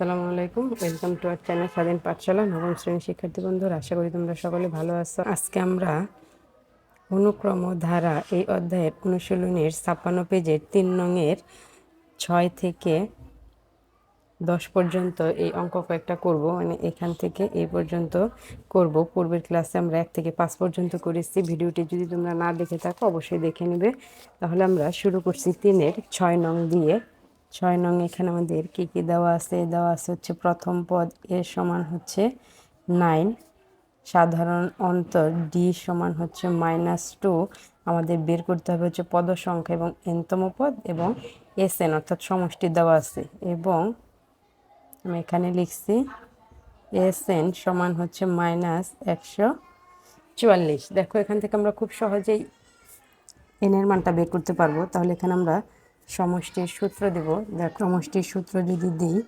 আসসালামু আলাইকুম। Welcome to R channel স্বাধীন পাঠশালা, নবম শ্রেণির শিক্ষার্থী বন্ধুরা। আশা করি তোমরা সকলে ভালো আছো। আজকে আমরা অনুক্রম ধারা এই অধ্যায়ের অনুশীলনের ছাপ্পান্ন পেজের তিন নংয়ের ছয় থেকে দশ পর্যন্ত এই অঙ্ক কয়েকটা করব। মানে এখান থেকে এই পর্যন্ত করব। পূর্বের ক্লাসে আমরা এক থেকে পাঁচ পর্যন্ত করেছি। ভিডিওটি যদি তোমরা না দেখে থাকো, অবশ্যই দেখে নেবে। তাহলে আমরা শুরু করছি তিনের ছয় নং দিয়ে। ছয় নং এখানে আমাদের কি কি দেওয়া আছে? দেওয়া আছে হচ্ছে প্রথম পদ এর সমান হচ্ছে নাইন। সাধারণ অন্তর ডি সমান হচ্ছে মাইনাস টু। আমাদের বের করতে হবে হচ্ছে পদ সংখ্যা এবং এনতম পদ এবং এস এন অর্থাৎ সমষ্টি দেওয়া আছে। এবং আমি এখানে লিখছি এস এন সমান হচ্ছে মাইনাস একশো চুয়াল্লিশ। দেখো এখান থেকে আমরা খুব সহজেই এনের মানটা বের করতে পারব। তাহলে এখানে আমরা সমষ্টির সূত্র দেব। দেখ, সমষ্টির সূত্র যদি দিই,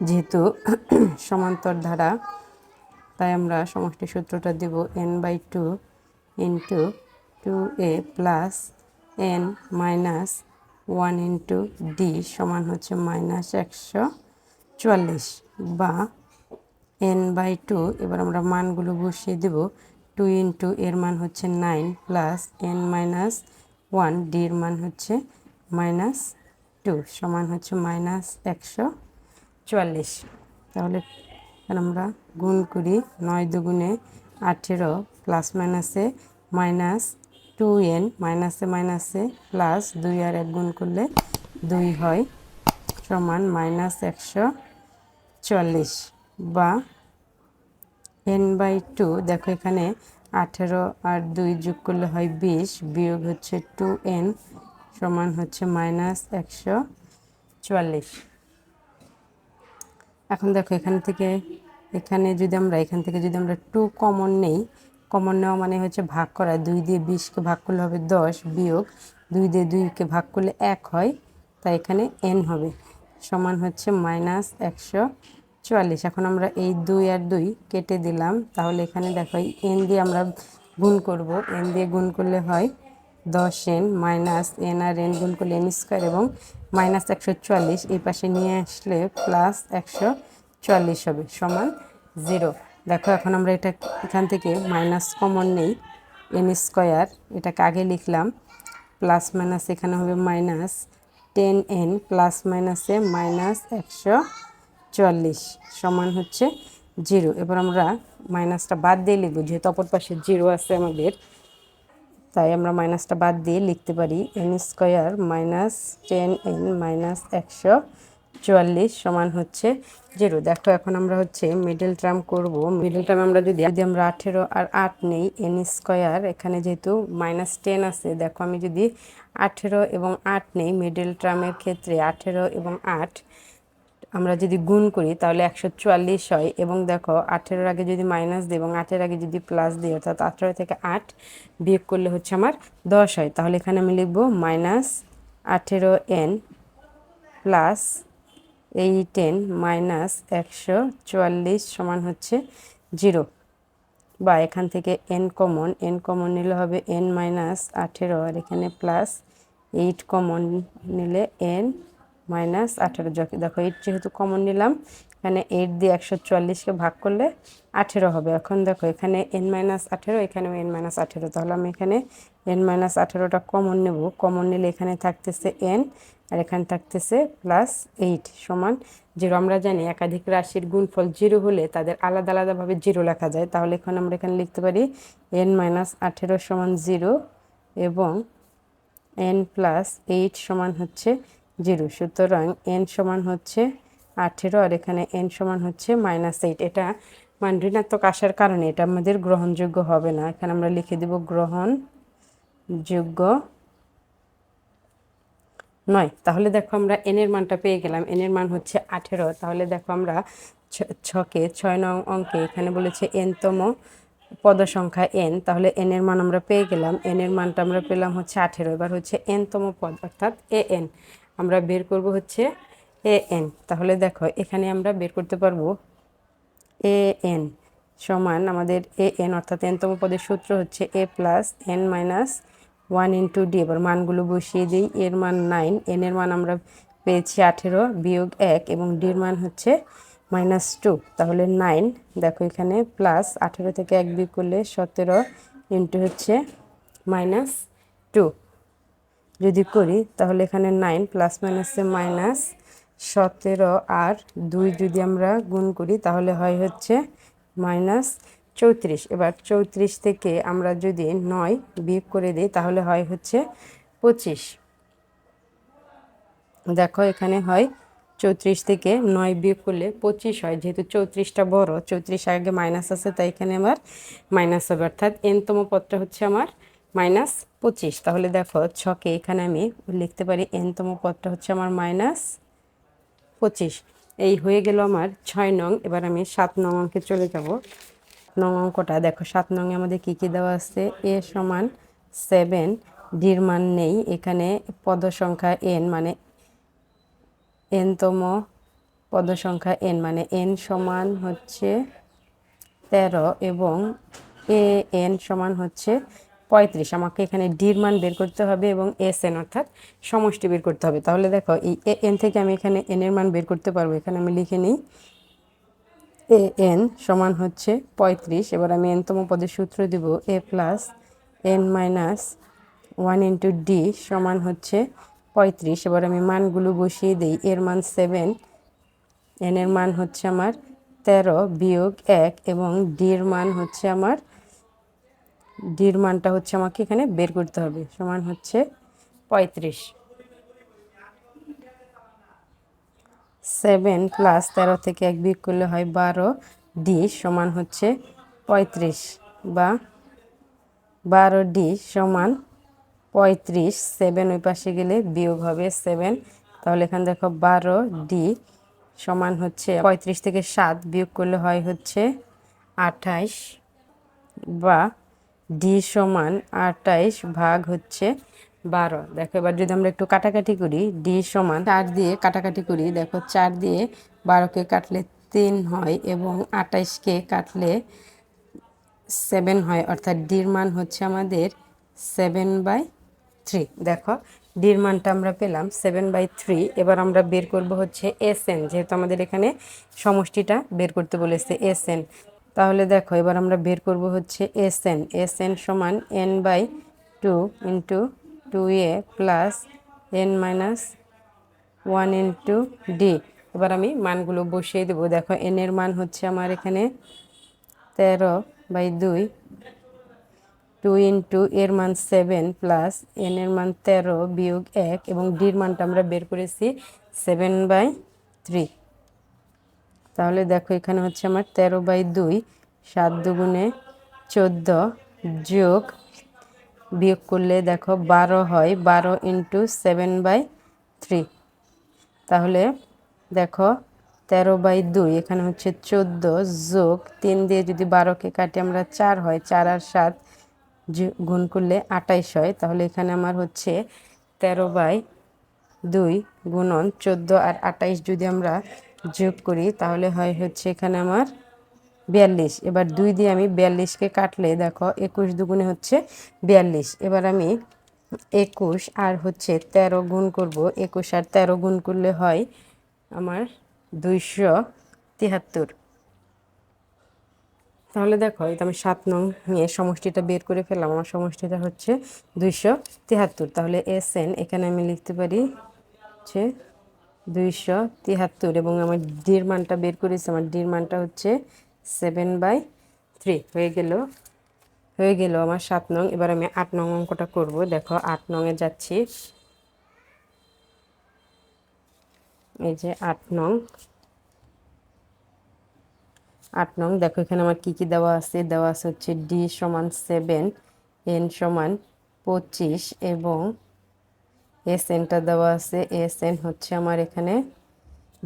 যেহেতু সমান্তর ধারা, তাই আমরা সমষ্টির সূত্রটা দেব n by two into two a plus n minus one into d সমান হচ্ছে মাইনাস একশো চুয়াল্লিশ বা এন বাই টু এবার আমরা মানগুলো বসিয়ে দেব। টু ইন্টু এর মান হচ্ছে nine plus n minus one ডির মান হচ্ছে মাইনাস টু সমান হচ্ছে মাইনাস একশো চুয়াল্লিশ। তাহলে আমরা গুণ করি নয় দুগুণে আঠেরো প্লাস মাইনাসে মাইনাস টু এন মাইনাসে মাইনাসে প্লাস দুই আর এক গুণ করলে দুই হয় সমান মাইনাস একশো চুয়াল্লিশ বা এন বাই টু দেখো এখানে আঠেরো আর দুই যোগ করলে হয় বিশ, বিয়োগ হচ্ছে টু এন সমান হচ্ছে মাইনাস একশো চুয়াল্লিশ। এখন দেখো এখান থেকে, এখানে যদি আমরা, এখান থেকে যদি আমরা টু কমন নেই কমন নেওয়া মানে হচ্ছে ভাগ করা। দুই দিয়ে বিশকে ভাগ করলে হবে দশ বিয়োগ, দুই দিয়ে দুইকে ভাগ করলে এক হয়, তাই এখানে এন হবে, সমান হচ্ছে মাইনাস একশো চুয়াল্লিশ। এখন আমরা এই দুই আর দুই কেটে দিলাম, তাহলে এখানে দেখো এন দিয়ে আমরা গুণ করব। এন দিয়ে গুণ করলে হয় দশ এন মাইনাস এন আর এন গুণ করলে এন স্কোয়ার এবং মাইনাস একশো চুয়াল্লিশ, এই পাশে নিয়ে আসলে প্লাস একশো চুয়াল্লিশ হবে, সমান জিরো দেখো এখন আমরা এটা এখান থেকে মাইনাস কমন নেই, এন স্কোয়ার, এটাকে আগে লিখলাম প্লাস মাইনাস এখানে হবে মাইনাস টেন এন প্লাস মাইনাসে মাইনাস একশো চুয়াল্লিশ, সমান হচ্ছে জিরো এবার আমরা মাইনাসটা বাদ দিয়ে লিখব, যেহেতু অপর পাশে জিরো আছে আমাদের। তাই আমরা মাইনাসটা বাদ দিয়ে লিখতে পারি n square minus ten n minus একশো চুয়াল্লিশ সমান হচ্ছে জিরো। দেখো, এখন আমরা হচ্ছে মিডল টার্ম করব। মিডল টার্ম আমরা যদি যদি আমরা আঠেরো আর আট নেই এন স্কোয়ার, এখানে যেহেতু মাইনাস টেন আছে, দেখো আমি যদি আঠেরো এবং আট নেই মিডল টার্মের ক্ষেত্রে আঠেরো এবং আট আমরা যদি গুণ করি, তাহলে একশো চুয়াল্লিশ হয়। এবং দেখো, আঠেরোর আগে যদি মাইনাস দিই এবং আটের আগে যদি প্লাস দিই, অর্থাৎ আঠেরো থেকে আট বিয়োগ করলে হচ্ছে আমার দশ হয়। তাহলে এখানে আমি লিখব মাইনাস আঠেরো n plus eight n minus একশো চুয়াল্লিশ সমান হচ্ছে জিরো বা এখান থেকে এন কমন এন কমন নিলে হবে এন মাইনাস আঠেরো, আর এখানে প্লাস এইট কমন নিলে এন মাইনাস আঠেরো দেখো এইট যেহেতু কমন নিলাম, এখানে এইট দিয়ে একশো চুয়াল্লিশকে ভাগ করলে আঠেরো হবে। এখন দেখো এখানে এন মাইনাস আঠেরো, এখানেও এন মাইনাস আঠেরো। তাহলে আমি এখানে এন মাইনাস আঠেরোটা কমন নেব। কমন নিলে এখানে থাকতেছে এন আর এখানে থাকতেছে প্লাস এইট সমান জিরো আমরা জানি একাধিক রাশির গুণফল জিরো হলে তাদের আলাদা আলাদাভাবে জিরো লেখা যায়। তাহলে এখন আমরা এখানে লিখতে পারি এন মাইনাস আঠেরো সমান জিরো এবং এন প্লাস এইট সমান হচ্ছে জিরো। সুতরাং এন সমান হচ্ছে আঠেরো আর এখানে এন সমান হচ্ছে মাইনাস এইট এটা মান ঋণাত্মক আসার কারণে এটা আমাদের গ্রহণযোগ্য হবে না। এখানে আমরা লিখে দেব গ্রহণযোগ্য নয়। তাহলে দেখো আমরা এনের মানটা পেয়ে গেলাম। এনের মান হচ্ছে আঠেরো। তাহলে দেখো আমরা ছকে, ছয় নং অঙ্কে এখানে বলেছে এনতম পদ সংখ্যা এন তাহলে এন এর মান আমরা পেয়ে গেলাম। এন এর মানটা আমরা পেলাম হচ্ছে আঠেরো। এবার হচ্ছে এনতম পদ, অর্থাৎ এ এন আমরা বের করব হচ্ছে এ এন। তাহলে দেখো, এখানে আমরা বের করতে পারব এ এন সমান আমাদের এ এন, অর্থাৎ এনতম পদের সূত্র হচ্ছে a plus n minus one into d. এবার মানগুলো বসিয়ে দিই। এর মান নাইন, এন এর মান আমরা পেয়েছি আঠেরো বিয়োগ এক এবং ডির মান হচ্ছে মাইনাস টু। তাহলে নাইন, দেখো এখানে প্লাস আঠেরো থেকে এক বিয়োগ করলে সতেরো ইন্টু হচ্ছে মাইনাস টু। যদি করি, তাহলে এখানে নাইন প্লাস মাইনাসে মাইনাস সতেরো আর দুই যদি আমরা গুণ করি, তাহলে হয় হচ্ছে মাইনাস চৌত্রিশ। এবার চৌত্রিশ থেকে আমরা যদি নয় বিয়োগ করে দিই, তাহলে হয় হচ্ছে পঁচিশ। দেখো এখানে হয় চৌত্রিশ থেকে নয় বিয়োগ করলে পঁচিশ হয়, যেহেতু চৌত্রিশটা বড়, চৌত্রিশ আগে মাইনাস আছে, তাই এখানে আমার মাইনাস হবে। অর্থাৎ এনতম পদটা হচ্ছে আমার মাইনাস পঁচিশ। তাহলে দেখো ছকে এখানে আমি লিখতে পারি এনতম পদটা হচ্ছে আমার মাইনাস পঁচিশ। এই হয়ে গেল আমার ছয় নং, এবার আমি সাত নং অঙ্কে চলে যাব। নং অঙ্কটা, দেখো সাত নংয়ে আমাদের কী কী দেওয়া আছে? এ সমান সেভেন ডির মান নেই। এখানে পদ সংখ্যা এন মানে এনতম পদ সংখ্যা এন মানে এন সমান হচ্ছে তেরো এবং এ এন সমান হচ্ছে পঁয়ত্রিশ। আমাকে এখানে ডির মান বের করতে হবে এবং এস এন অর্থাৎ সমষ্টি বের করতে হবে। তাহলে দেখো, এই এ এন থেকে আমি এখানে এন এর মান বের করতে পারব। এখানে আমি লিখে নিই এ এন সমান হচ্ছে পঁয়ত্রিশ। এবার আমি এনতম পদের সূত্র দিব a plus n minus one into d সমান হচ্ছে পঁয়ত্রিশ। এবার আমি মানগুলো বসিয়ে দিই। এর মান সেভেন এন এর মান হচ্ছে আমার তেরো বিয়োগ এক এবং ডির মান হচ্ছে আমার ডির মানটা হচ্ছে আমাকে এখানে বের করতে হবে, সমান হচ্ছে পঁয়ত্রিশ। সেভেন প্লাস তেরো থেকে এক বিয়োগ করলে হয় বারো ডি সমান হচ্ছে পঁয়ত্রিশ বা বারো ডি সমান পঁয়ত্রিশ সেভেন ওই পাশে গেলে বিয়োগ হবে সেভেন তাহলে এখানে দেখো বারো ডি সমান হচ্ছে পঁয়ত্রিশ থেকে সাত বিয়োগ করলে হয় হচ্ছে আঠাইশ বা ডি সমান আটাইশ ভাগ হচ্ছে বারো। দেখো, এবার যদি আমরা একটু কাটাকাটি করি ডি সমান চার দিয়ে কাটাকাটি করি, দেখো চার দিয়ে বারোকে কাটলে তিন হয় এবং আটাইশকে কাটলে সেভেন হয়, অর্থাৎ ডির মান হচ্ছে আমাদের সেভেন বাই থ্রি দেখো ডির মানটা আমরা পেলাম সেভেন বাই থ্রি এবার আমরা বের করব হচ্ছে এস এন যেহেতু আমাদের এখানে সমষ্টিটা বের করতে বলেছে এস এন তাহলে দেখো, এবার আমরা বের করব হচ্ছে এস এন এস এন সমান n by two into two a plus n minus one into d. এবার আমি মানগুলো বসিয়ে দেবো। দেখো, এন এর মান হচ্ছে আমার এখানে তেরো বাই দুই, টু ইন্টু এর মান সেভেন প্লাস এন এর মান তেরো বিয়োগ এক, এবং ডির মানটা আমরা বের করেছি সেভেন বাই থ্রি। তাহলে দেখো এখানে হচ্ছে আমার তেরো বাই দুই, সাত দুগুণে চোদ্দ যোগ বিয়োগ করলে দেখো বারো হয়, বারো ইন্টু সেভেন বাই থ্রি। তাহলে দেখো তেরো বাই দুই, এখানে হচ্ছে চোদ্দ যোগ তিন দিয়ে যদি বারোকে কাটে আমরা চার হয়, চার আর সাত গুণ করলে আটাইশ হয়। তাহলে এখানে আমার হচ্ছে তেরো বাই দুই গুণন চোদ্দ আর আটাইশ যদি আমরা যোগ করি, তাহলে হয় হচ্ছে এখানে আমার বিয়াল্লিশ। এবার দুই দিয়ে আমি বিয়াল্লিশকে কাটলে, দেখো একুশ দুগুণে হচ্ছে বিয়াল্লিশ। এবার আমি একুশ আর হচ্ছে তেরো গুণ করব। একুশ আর তেরো গুণ করলে হয় আমার দুইশো তিয়াত্তর। তাহলে দেখো এটা আমি সাত নং নিয়ে সমষ্টিটা বের করে ফেললাম, আমার সমষ্টিটা হচ্ছে দুইশো তিয়াত্তর। তাহলে এস এন, এখানে আমি লিখতে পারি হচ্ছে দুইশো তিয়াত্তর এবং আমার ডির মানটা বের করেছি, আমার ডির মানটা হচ্ছে সেভেন বাই থ্রি। হয়ে গেল হয়ে গেল আমার সাত নং। এবার আমি আট নং অঙ্কটা করব। দেখো, আট নংয়ে যাচ্ছি। এই যে আট নং। আট নং, দেখো এখানে আমার কী কী দেওয়া আছে। দেওয়া আছে হচ্ছে ডি সমান সেভেন, এন সমান পঁচিশ এবং এস এনটা দেওয়া আছে এস এন হচ্ছে আমার এখানে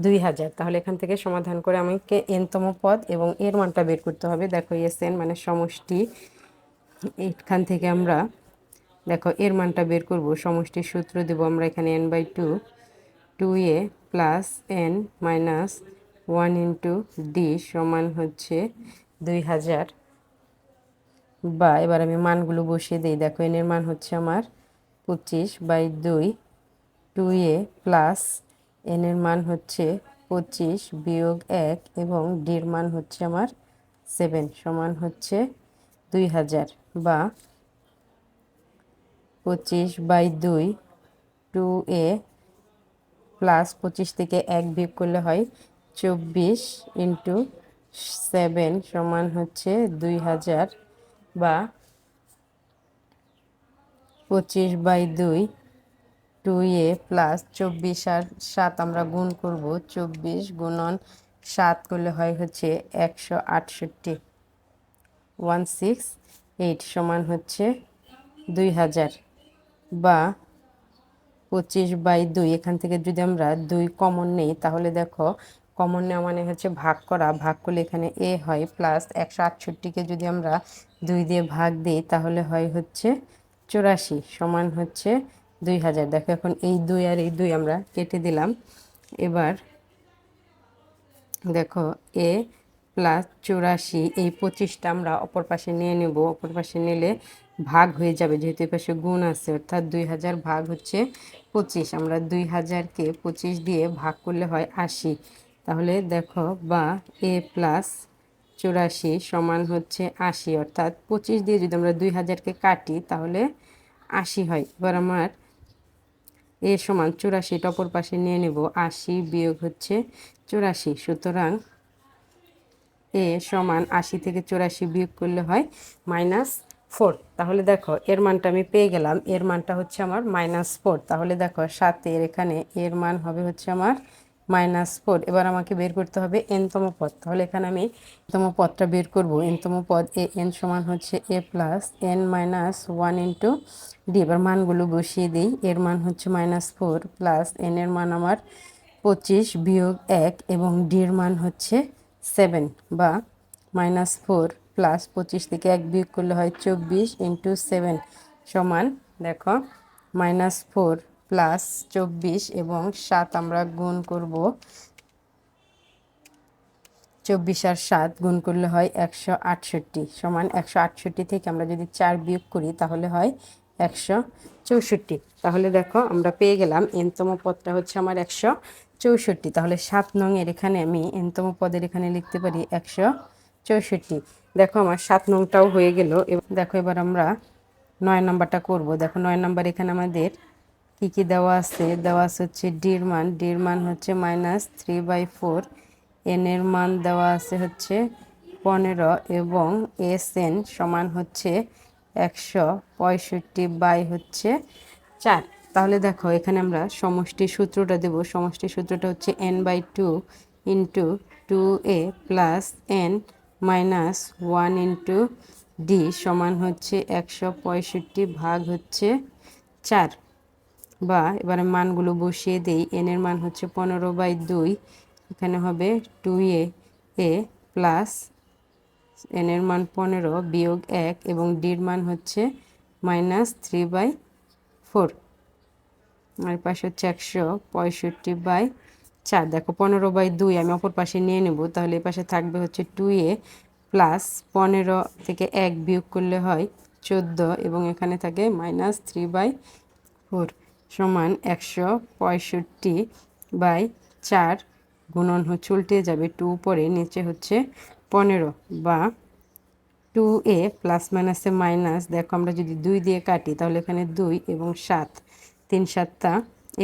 দুই হাজার। তাহলে এখান থেকে সমাধান করে আমাকে এনতম পদ এবং এর মানটা বের করতে হবে। দেখো এস এন মানে সমষ্টি। এখান থেকে আমরা দেখো এর মানটা বের করব, সমষ্টির সূত্র দেব আমরা এখানে n by two two a plus n minus one into d সমান হচ্ছে দুই হাজার। বা এবার আমি মানগুলো বসিয়ে দিই। দেখো এনের মান হচ্ছে আমার পঁচিশ বাই দুই টু এ প্লাস এনের মান হচ্ছে পঁচিশ বিয়োগ এক এবং ডির মান হচ্ছে আমার সেভেন সমান হচ্ছে দুই হাজার বা পঁচিশ বাই দুই টু এ প্লাস পঁচিশ থেকে এক বিয়োগ করলে হয় চব্বিশ ইন্টু সেভেন সমান হচ্ছে দুই হাজার বা পঁচিশ বাই দুই টু এ প্লাস চব্বিশ আর সাত আমরা গুণ করব, চব্বিশ গুণন সাত করলে হয় হচ্ছে একশো আটষট্টি। ওয়ান সিক্স এইট সমান হচ্ছে দুই হাজার বা পঁচিশ বাই দুই, এখান থেকে যদি আমরা দুই কমন নেই, তাহলে দেখো কমন নেওয়া মানে হচ্ছে ভাগ করা, ভাগ করলে এখানে এ হয় প্লাস একশো আটষট্টিকে যদি আমরা দুই দিয়ে ভাগ দিই, তাহলে হয় হচ্ছে চুরাশি সমান হচ্ছে দুই হাজার। দেখো এখন এই দুই আর এই দুই আমরা কেটে দিলাম। এবার দেখো এ প্লাস চুরাশি, এই পঁচিশটা আমরা অপর পাশে নিয়ে নেব। অপর পাশে নিলে ভাগ হয়ে যাবে, যেহেতু পাশে গুণ আছে, অর্থাৎ দুই হাজার ভাগ হচ্ছে পঁচিশ। আমরা দুই হাজারকে পঁচিশ দিয়ে ভাগ করলে হয় আশি। তাহলে দেখো বা এ প্লাস চুরাশি সমান হচ্ছে আশি, অর্থাৎ পঁচিশ দিয়ে যদি আমরা দুই হাজারকে কাটি, তাহলে আশি হয়। এবার আমার এ সমান চুরাশি, টপর পাশে নিয়ে নেব আশি বিয়োগ হচ্ছে চুরাশি। সুতরাং এ সমান আশি থেকে চুরাশি বিয়োগ করলে হয় মাইনাস ফোর। তাহলে দেখো, এর মানটা আমি পেয়ে গেলাম, এর মানটা হচ্ছে আমার মাইনাস ফোর। তাহলে দেখো, সাতের এখানে এর মান হবে হচ্ছে আমার মাইনাস ফোর এবার আমাকে বের করতে হবে এনতম পদ। তাহলে এখানে আমি এনতম পদটা বের করব। এনতম পদ এ এন সমান হচ্ছে a plus n minus one into d এবার মানগুলো বসিয়ে দিই। এর মান হচ্ছে মাইনাস ফোর প্লাস এন এর মান আমার পঁচিশ বিয়োগ এক এবং ডির মান হচ্ছে সেভেন বা মাইনাস ফোর প্লাস পঁচিশ থেকে এক বিয়োগ করলে হয় চব্বিশ ইন্টু সেভেন সমান, দেখো মাইনাস ফোর প্লাস চব্বিশ এবং সাত আমরা গুণ করব। চব্বিশ আর সাত গুণ করলে হয় একশো আটষট্টি সমান একশো আটষট্টি থেকে আমরা যদি চার বিয়োগ করি তাহলে হয় একশো চৌষট্টি। তাহলে দেখো আমরা পেয়ে গেলাম এনতম পদটা হচ্ছে আমার একশো চৌষট্টি। তাহলে সাত নং এর এখানে আমি এনতম পদের এখানে লিখতে পারি একশো চৌষট্টি। দেখো আমার সাত নংটাও হয়ে গেল। দেখো এবার আমরা নয় নম্বরটা করব। দেখো নয় নম্বর এখানে আমাদের কি কি দেওয়া আছে? দেওয়া আছে হচ্ছে ডির মান। ডির মান হচ্ছে minus three by four n এর মান দেওয়া আছে হচ্ছে পনেরো এবং এস এন সমান হচ্ছে একশো পঁয়ষট্টি বাই হচ্ছে চার। তাহলে দেখো, এখানে আমরা সমষ্টি সূত্রটা দেব। সমষ্টি সূত্রটা হচ্ছে n by two into two a plus n minus one into d সমান হচ্ছে একশো পঁয়ষট্টি ভাগ হচ্ছে চার। বা এবারে মানগুলো বসিয়ে দেই এনের মান হচ্ছে পনেরো বাই দুই, এখানে হবে টু এ এ প্লাস এনের মান পনেরো বিয়োগ এক এবং ডির মান হচ্ছে মাইনাস থ্রি বাই ফোর আর পাশে হচ্ছে একশো পঁয়ষট্টি বাই চার। দেখো পনেরো বাই দুই আমি অপর পাশে নিয়ে নেব, তাহলে এই পাশে থাকবে হচ্ছে টু এ প্লাস পনেরো থেকে এক বিয়োগ করলে হয় চোদ্দ এবং এখানে থাকে মাইনাস থ্রি বাই ফোর সমান একশো পঁয়ষট্টি বাই চার গুণন হচ্ছে উল্টে যাবে টু পরে নিচে হচ্ছে পনেরো বা টু এ প্লাস মাইনাসে মাইনাস, দেখো আমরা যদি দুই দিয়ে কাটি তাহলে এখানে দুই এবং সাত, তিন সাতটা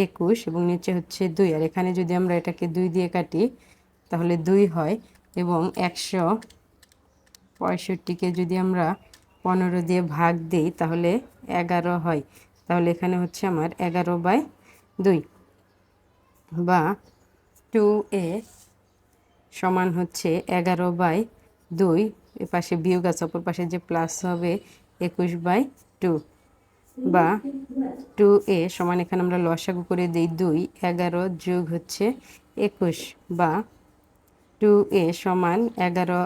একুশ এবং নিচে হচ্ছে দুই, আর এখানে যদি আমরা এটাকে দুই দিয়ে কাটি তাহলে দুই হয় এবং একশো পঁয়ষট্টিকে যদি আমরা পনেরো দিয়ে ভাগ দিই তাহলে এগারো হয়। তাহলে এখানে হচ্ছে আমার এগারো বাই দুই বা টু এ সমান হচ্ছে এগারো বাই দুই। এ পাশে বিয়োগ আছে, অপর পাশে যে প্লাস হবে একুশ বাই টু বা টু এ সমান এখানে আমরা লসাগু করে দিই দুই, এগারো যোগ হচ্ছে একুশ বা টু এ সমান এগারো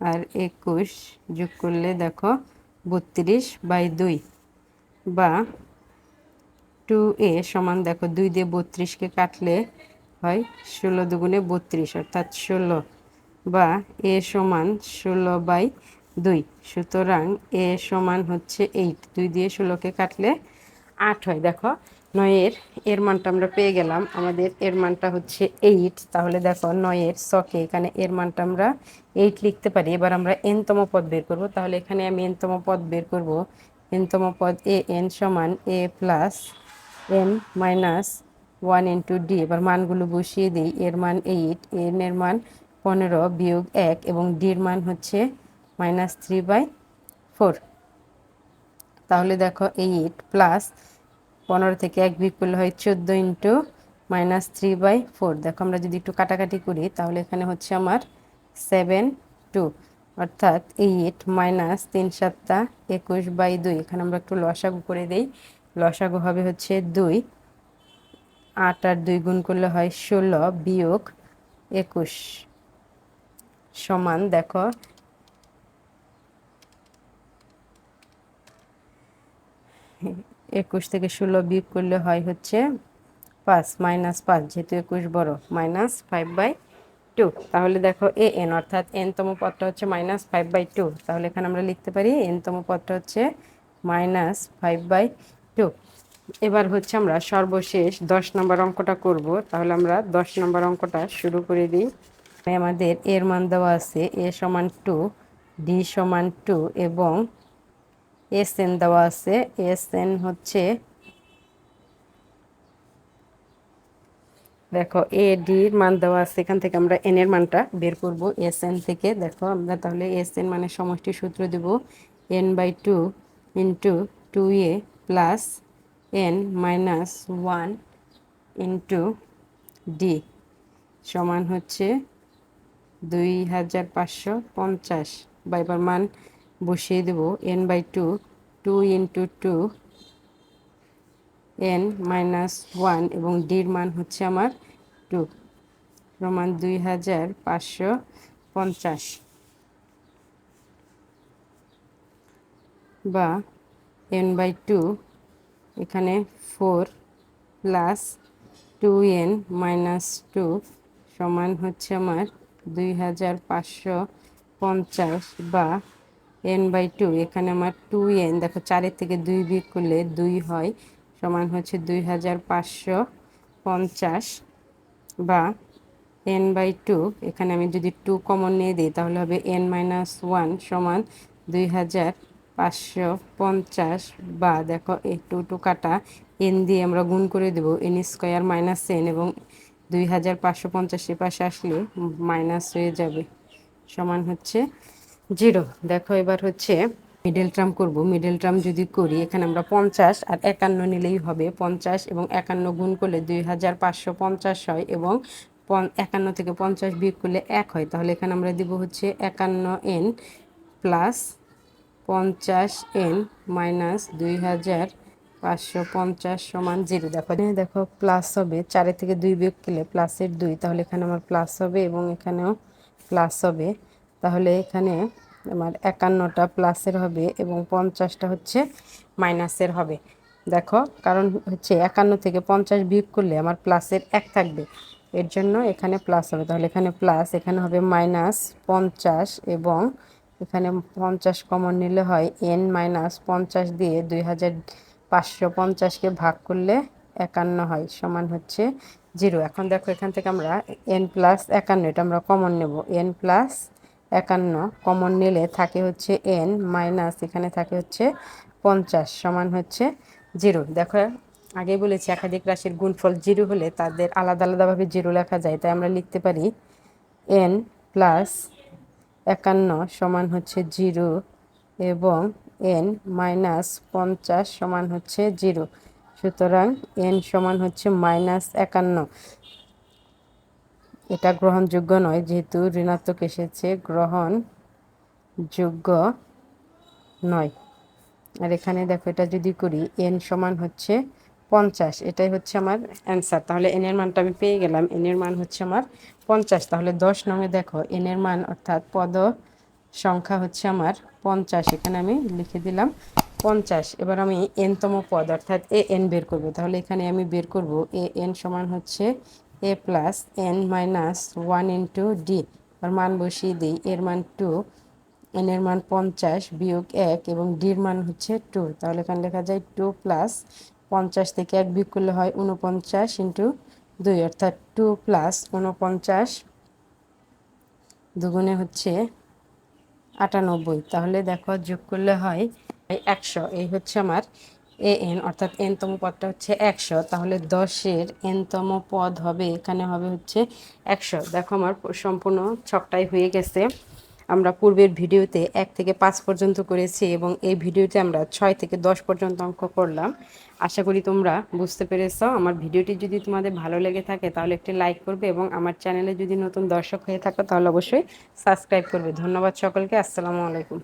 আর একুশ যোগ করলে দেখো বত্রিশ বাই দুই বা টু এ সমান দেখো দুই দিয়ে বত্রিশকে কাটলে হয় ষোলো দুগুণে বত্রিশ, অর্থাৎ ষোলো বা এ সমান ষোলো বাই দুই। সুতরাং এ সমান হচ্ছে এইট দুই দিয়ে ষোলোকে কাটলে আট হয়। দেখো, নয়ের এর মানটা আমরা পেয়ে গেলাম। আমাদের এর মানটা হচ্ছে এইট তাহলে দেখো নয়ের সকে এখানে এর মানটা আমরা এইট লিখতে পারি। এবার আমরা এনতম পদ বের করব। তাহলে এখানে আমি এনতম পদ বের করব। এনতম পদ এ এন সমান a plus n minus one into d এবার মানগুলো বসিয়ে দিই, এর মান এইট এন এর মান পনেরো বিয়োগ এক, এবং ডির মান হচ্ছে মাইনাস থ্রি বাই ফোর তাহলে দেখো এইট প্লাস পনেরো থেকে এক বিয়োগ হয় চোদ্দ into minus three by four দেখো আমরা যদি একটু কাটাকাটি করি, তাহলে এখানে হচ্ছে আমার সেভেন টু অর্থাৎ এইট মাইনাস তিন সাতটা একুশ বাই দুই, এখানে আমরা একটু লসাগু করে দিই। লসাগু হবে হচ্ছে দুই। আট আর দুই গুণ করলে হয় ষোলো বিয়োগ একুশ। সমান, দেখো। একুশ থেকে ষোলো বিয়োগ করলে হয় হচ্ছে পাঁচ, মাইনাস পাঁচ, যেহেতু একুশ বড়, মাইনাস ফাইভ বাই টু। তাহলে দেখো এ এন, অর্থাৎ এনতম পদটা হচ্ছে মাইনাস ফাইভ বাই টু। তাহলে এখানে আমরা লিখতে পারি এনতম পদটা হচ্ছে মাইনাস ফাইভ বাই টু এবার হচ্ছে আমরা সর্বশেষ দশ নম্বর অঙ্কটা করব। তাহলে আমরা দশ নম্বর অঙ্কটা শুরু করে দিই। আমাদের এর মান দেওয়া আছে এ সমান টু, ডি সমান টু এবং এস এন দেওয়া আছে। এস এন হচ্ছে দেখো, এ ডির মান দেওয়া আছে। এখান থেকে আমরা এন এর মানটা বের করব। এস এন থেকে। দেখো, আমরা তাহলে এস এন মানে সমষ্টি সূত্র দেব। N by two into two a plus n minus one into d সমান হচ্ছে দুই হাজার পাঁচশো পঞ্চাশ। বা এবার মান বসিয়ে দেব n by two two into two n minus one এবং ডির মান হচ্ছে আমার টু প্রমাণ দুই হাজার পাঁচশো পঞ্চাশ। বা এন বাই টু এখানে four plus two n minus two সমান হচ্ছে আমার দুই হাজার পাঁচশো পঞ্চাশ বা এন বাই টু এখানে আমার টু এন দেখো চারের থেকে দুই বিয়োগ করলে দুই হয়, সমান হচ্ছে দুই হাজার পাঁচশো পঞ্চাশ বা এন বাই টু এখানে আমি যদি টু কমন নিয়ে দিই তাহলে হবে এন মাইনাস ওয়ান সমান দুই হাজার পাঁচশো পঞ্চাশ বা দেখো এই টু টু কাটা এন দিয়ে আমরা গুণ করে দেব, এন স্কোয়ার মাইনাস এন এবং দুই হাজার পাঁচশো পঞ্চাশের পাশে আসলে মাইনাস হয়ে যাবে, সমান হচ্ছে জিরো। দেখো এবার হচ্ছে মিডল ট্রাম করব মিডল ট্রাম যদি করি এখানে আমরা পঞ্চাশ আর একান্ন নিলেই হবে, পঞ্চাশ এবং একান্ন গুণ করলে দুই হাজার পাঁচশো পঞ্চাশ হয় এবং একান্ন থেকে পঞ্চাশ বিয়োগ করলে এক হয়, তাহলে এখানে আমরা দিব হচ্ছে একান্ন এন প্লাস পঞ্চাশ এন মাইনাস দুই হাজার পাঁচশো পঞ্চাশ সমান জিরো। দেখো দেখো প্লাস হবে চারে থেকে দুই বিয়োগ করলে প্লাসের দুই, তাহলে এখানে আমার প্লাস হবে এবং এখানেও প্লাস হবে। তাহলে এখানে আমার একান্নটা প্লাসের হবে এবং পঞ্চাশটা হচ্ছে মাইনাসের হবে। দেখো, কারণ হচ্ছে একান্ন থেকে পঞ্চাশ বিয়োগ করলে আমার প্লাসের এক থাকবে। এর জন্য এখানে প্লাস হবে। তাহলে এখানে প্লাস এখানে হবে মাইনাস পঞ্চাশ এবং এখানে পঞ্চাশ কমন নিলে হয় এন মাইনাস পঞ্চাশ দিয়ে দুই হাজার পাঁচশো পঞ্চাশকে ভাগ করলে একান্ন হয়, সমান হচ্ছে জিরো এখন দেখো এখান থেকে আমরা এন প্লাস একান্ন, এটা আমরা কমন নেব। এন প্লাস একান্ন কমন নিলে থাকে হচ্ছে এন মাইনাস এখানে থাকে হচ্ছে পঞ্চাশ, সমান হচ্ছে জিরো দেখো, আগেই বলেছি একাধিক রাশির গুণফল জিরো হলে তাদের আলাদা আলাদাভাবে জিরো লেখা যায়, তাই আমরা লিখতে পারি এন প্লাস একান্ন সমান হচ্ছে জিরো এবং এন মাইনাস পঞ্চাশ সমান হচ্ছে জিরো। সুতরাং এন সমান হচ্ছে মাইনাস একান্ন। এটা গ্রহণযোগ্য নয়, যেহেতু ঋণাত্মক এসেছে, গ্রহণযোগ্য নয়। আর এখানে দেখো, এটা যদি করি, এন সমান হচ্ছে পঞ্চাশ, এটাই হচ্ছে আমার অ্যান্সার তাহলে এন এর মানটা আমি পেয়ে গেলাম এন এর মান হচ্ছে আমার পঞ্চাশ। তাহলে দশ নঙে দেখো এন এর মান অর্থাৎ পদ সংখ্যা হচ্ছে আমার পঞ্চাশ, এখানে আমি লিখে দিলাম পঞ্চাশ। এবার আমি এনতম পদ, অর্থাৎ এ এন বের করব। তাহলে এখানে আমি বের করব এ এন সমান হচ্ছে a plus n minus one into d আর মান বসিয়ে দিই, এর মান টু এন এর মান পঞ্চাশ বিয়োগ এক এবং ডির মান হচ্ছে টু তাহলে এখানে লেখা যায় টু প্লাস পঞ্চাশ থেকে এক বিয়োগ করলে হয় উনপঞ্চাশ ইন্টু দুই, অর্থাৎ টু প্লাস উনপঞ্চাশ দুগুণে হচ্ছে আটানব্বই। তাহলে দেখো যোগ করলে হয় একশো। এই হচ্ছে আমার এ এন, অর্থাৎ এনতম পদটা হচ্ছে একশো। তাহলে দশের এনতম পদ হবে, এখানে হবে হচ্ছে একশো। দেখো আমার সম্পূর্ণ ছকটাই হয়ে গেছে। আমরা পূর্বের ভিডিওতে এক থেকে পাঁচ পর্যন্ত করেছি এবং এই ভিডিওতে আমরা ছয় থেকে দশ পর্যন্ত অঙ্ক করলাম। আশা করি তোমরা বুঝতে পেরেছ। আমার ভিডিওটি যদি তোমাদের ভালো লেগে থাকে তাহলে একটি লাইক করবে এবং আমার চ্যানেলে যদি নতুন দর্শক হয়ে থাকো তাহলে অবশ্যই সাবস্ক্রাইব করবে। ধন্যবাদ সকলকে। আসসালামু আলাইকুম।